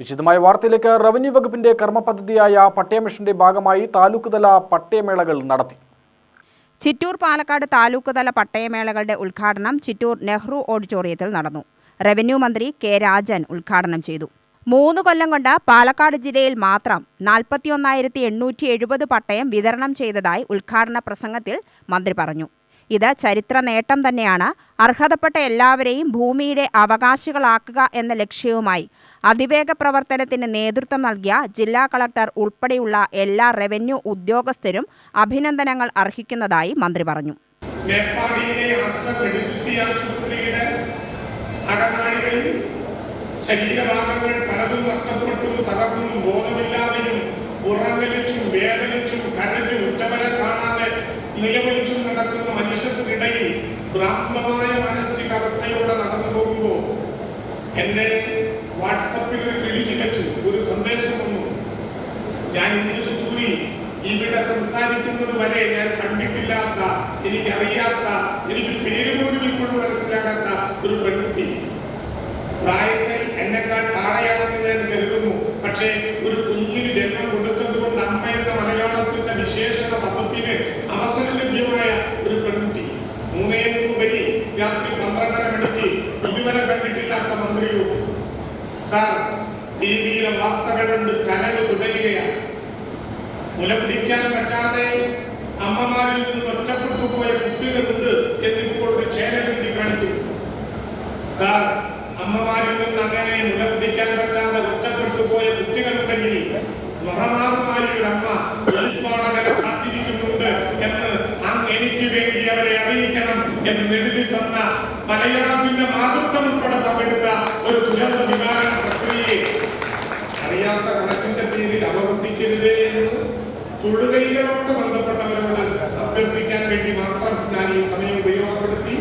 വിശദമായ വാർത്തയിലേക്ക് റവന്യൂ വകുപ്പിന്റെ കർമ്മപദ്ധതിയായ പട്ടയ മിഷന്റെ ഭാഗമായി താലൂക്ക് തല പട്ടയമേളകൾ നടത്തി. ചിറ്റൂർ പാലക്കാട് താലൂക്ക് തല പട്ടയമേളകളുടെ ഉദ്ഘാടനം ചിറ്റൂർ നെഹ്റു ഓഡിറ്റോറിയത്തിൽ നടന്നു. റവന്യൂ മന്ത്രി കെ രാജൻ ഉദ്ഘാടനം ചെയ്തു. മൂന്ന് കൊല്ലം കൊണ്ട് പാലക്കാട് ജില്ലയിൽ മാത്രം നാൽപ്പത്തിയൊന്നായിരത്തി എണ്ണൂറ്റി എഴുപത് പട്ടയം വിതരണം ചെയ്തതായി ഉദ്ഘാടന പ്രസംഗത്തിൽ മന്ത്രി പറഞ്ഞു. ഇത് ചരിത്ര നേട്ടം തന്നെയാണ്. അർഹതപ്പെട്ട എല്ലാവരെയും ഭൂമിയുടെ അവകാശികളാക്കുക എന്ന ലക്ഷ്യവുമായി അതിവേഗ പ്രവർത്തനത്തിന് നേതൃത്വം നൽകിയ ജില്ലാ കളക്ടർ ഉൾപ്പെടെയുള്ള എല്ലാ റവന്യൂ ഉദ്യോഗസ്ഥരും അഭിനന്ദനങ്ങൾ അർഹിക്കുന്നതായി മന്ത്രി പറഞ്ഞു. ശരീരഭാഗങ്ങൾ പലതും നഷ്ടപ്പെട്ടു തകർന്നും ബോധമില്ലാതെയും ഉറങ്ങലിച്ചും വേദനിച്ചും കരഞ്ഞു നിലവിളിച്ചും നടക്കുന്ന മനുഷ്യർക്കിടയിൽ ഭ്രാന്തമായ മാനസികാവസ്ഥയോടെ നടന്നു പോകുമ്പോൾ എന്നെ വാട്സപ്പിൽ വിളിച്ചു ഒരു സന്ദേശം വന്നു ഞാൻ ഇന്ന് ചൂരി ഇവിടെ സംസാരിക്കുന്നത് വരെ ഞാൻ കണ്ടിട്ടില്ലാത്ത എനിക്ക് അറിയാത്ത എനിക്ക് പേര് പോലും ഇപ്പോഴും മനസ്സിലാകാത്ത ഒരു പെൺകുട്ടി. പ്രായത്തിൽ എന്നെക്കാൾ താഴെയാണെന്ന് ഞാൻ കരുതുന്നു. പക്ഷേ ഒരു കുഞ്ഞിന് ജന്മം കൊടുത്തത് കൊണ്ട് അമ്മ എന്ന മലയാളത്തിന്റെ വിശേഷണ പദത്തിന് അവസരം ലഭ്യമായ ഒരു പെൺകുട്ടി മൂന്നേ മൂന്ന് വരി രാത്രി പന്ത്രണ്ടര മണിക്ക് ഇതുവരെ കണ്ടിട്ടില്ലാത്ത മന്ത്രിയോട് സാർ ടി വിയിലെ വാർത്തകൾ കൊണ്ട് കരട് തുടരുകയാണ് മുലപിടിക്കാൻ പറ്റാതെ അമ്മമാരിൽ നിന്ന് ഒറ്റപ്പെട്ടു പോയ കുട്ടികളുണ്ട് എന്നിപ്പോൾ ഒരു ചേനൽ എഴുതി കാണിക്കുന്നു. സാർ അമ്മമാരിൽ നിന്ന് അങ്ങനെ മുലപിടിക്കാൻ പറ്റാതെ ഒറ്റപ്പെട്ടു പോയ കുട്ടികളുണ്ടെങ്കിൽ മഹമാറുമായ ഒരു അമ്മ വെളിപ്പാടകരെ കാത്തിരിക്കുന്നുണ്ട് എന്ന് എനിക്ക് വേണ്ടി അവരെ അറിയിക്കണം എന്ന് എഴുതി തന്ന മലയാളത്തിന്റെ മാതൃത്വം ഉൾപ്പെടെ പങ്കെടുത്ത ഒരു ദുരന്ത നിവാരണ അപഹസിക്കരുതേ എന്ന് തൊഴുകൈകളോട് ബന്ധപ്പെട്ടവരോട് അഭ്യർത്ഥിക്കാൻ വേണ്ടി മാത്രം ഞാൻ ഈ സമയം ഉപയോഗപ്പെടുത്തി.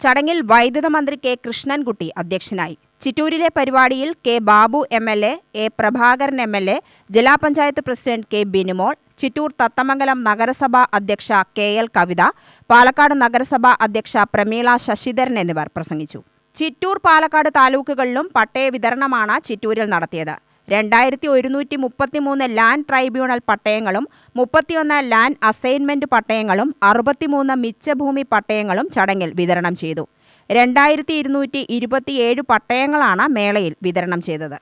ചടങ്ങിൽ വൈദ്യുത മന്ത്രി കെ കൃഷ്ണൻകുട്ടി അധ്യക്ഷനായി. ചിറ്റൂരിലെ പരിപാടിയിൽ K Babu M L A A Prabhakaran M L A ജില്ലാ പഞ്ചായത്ത് പ്രസിഡന്റ് കെ ബിനിമോൾ ചിറ്റൂർ തത്തമംഗലം നഗരസഭാ അധ്യക്ഷ കെ എൽ കവിത പാലക്കാട് നഗരസഭാ അധ്യക്ഷ പ്രമീള ശശിധരൻ എന്നിവർ പ്രസംഗിച്ചു. ചിറ്റൂർ പാലക്കാട് താലൂക്കുകളിലും പട്ടയ വിതരണമാണ് ചിറ്റൂരിൽ നടത്തിയത്. രണ്ടായിരത്തി ഒരുന്നൂറ്റി മുപ്പത്തിമൂന്ന് ലാൻഡ് ട്രൈബ്യൂണൽ പട്ടയങ്ങളും മുപ്പത്തിയൊന്ന് ലാൻഡ് അസൈൻമെന്റ് പട്ടയങ്ങളും അറുപത്തിമൂന്ന് മിച്ചഭൂമി പട്ടയങ്ങളും ചടങ്ങിൽ വിതരണം ചെയ്തു. രണ്ടായിരത്തി ഇരുന്നൂറ്റി ഇരുപത്തിയേഴ് പട്ടയങ്ങളാണ് മേളയിൽ വിതരണം ചെയ്തത്.